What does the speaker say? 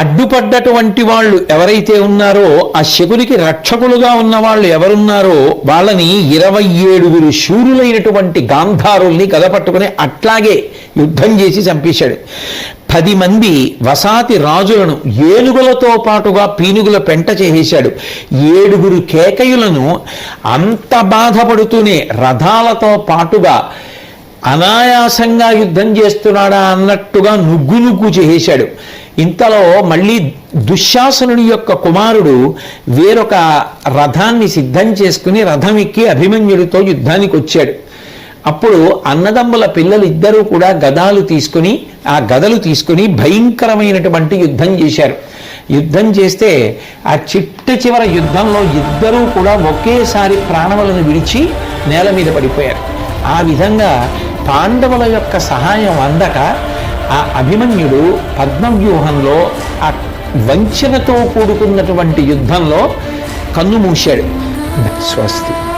అడ్డుపడ్డటువంటి వాళ్ళు ఎవరైతే ఉన్నారో ఆ శకునికి రక్షకులుగా ఉన్న వాళ్ళు ఎవరున్నారో వాళ్ళని ఇరవై ఏడుగురు శూరులైనటువంటి గాంధారుల్ని కదపట్టుకుని అట్లాగే యుద్ధం చేసి చంపేశాడు. పది మంది వసాతి రాజులను ఏనుగులతో పాటుగా పీనుగుల పెంట చేసేశాడు. ఏడుగురు కేకయులను అంత బాధపడుతూనే రథాలతో పాటుగా అనాయాసంగా యుద్ధం చేస్తున్నాడా అన్నట్టుగా నుగ్గు నుగ్గు చేశాడు. ఇంతలో మళ్ళీ దుశ్శాసనుడి యొక్క కుమారుడు వేరొక రథాన్ని సిద్ధం చేసుకుని రథం ఎక్కి అభిమన్యుడితో యుద్ధానికి వచ్చాడు. అప్పుడు అన్నదమ్ముల పిల్లలు ఇద్దరూ కూడా గదాలు తీసుకుని ఆ గదలు తీసుకుని భయంకరమైనటువంటి యుద్ధం చేశారు. యుద్ధం చేస్తే ఆ చిట్ట చివర యుద్ధంలో ఇద్దరూ కూడా ఒకేసారి ప్రాణములను విడిచి నేల మీద పడిపోయారు. ఆ విధంగా పాండవుల యొక్క సహాయం అందక ఆ అభిమన్యుడు పద్మవ్యూహంలో ఆ వంచనతో కూడుకున్నటువంటి యుద్ధంలో కన్ను మూశాడు. స్వస్తి.